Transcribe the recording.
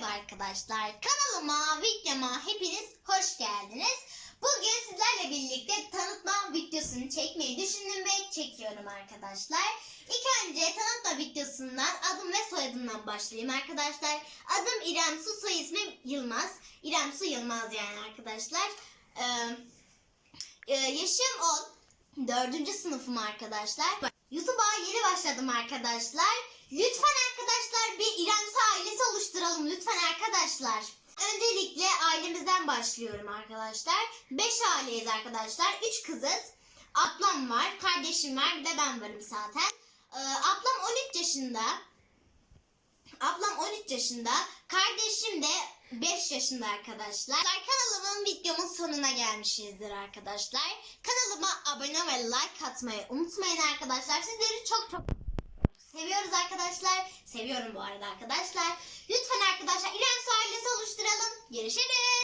Merhaba arkadaşlar. Kanalıma, videoma hepiniz hoş geldiniz. Bugün sizlerle birlikte tanıtma videosunu çekmeyi düşündüm ve çekiyorum arkadaşlar. İlk önce tanıtma videosundan adım ve soyadımdan başlayayım arkadaşlar. Adım İrem Su, soy ismim Yılmaz. İrem Su Yılmaz yani arkadaşlar. Ee, yaşım 10. Dördüncü sınıfım arkadaşlar. YouTube'a yeni başladım arkadaşlar. Lütfen arkadaşlar bir İrem Su ailesi oluşturalım lütfen arkadaşlar. Öncelikle ailemizden başlıyorum arkadaşlar. 5 aileyiz arkadaşlar. 3 kızız. Ablam var, kardeşim var, bir de ben varım zaten. Ee, ablam 13 yaşında. Ablam 13 yaşında. Kardeşim de 5 yaşında arkadaşlar. Kanalımın videomun sonuna gelmişizdir arkadaşlar. Kanalıma abone ve like atmayı unutmayın arkadaşlar. Sizleri çok çok seviyoruz arkadaşlar. Seviyorum bu arada arkadaşlar. Lütfen arkadaşlar İrem ailesi oluşturalım. Görüşürüz.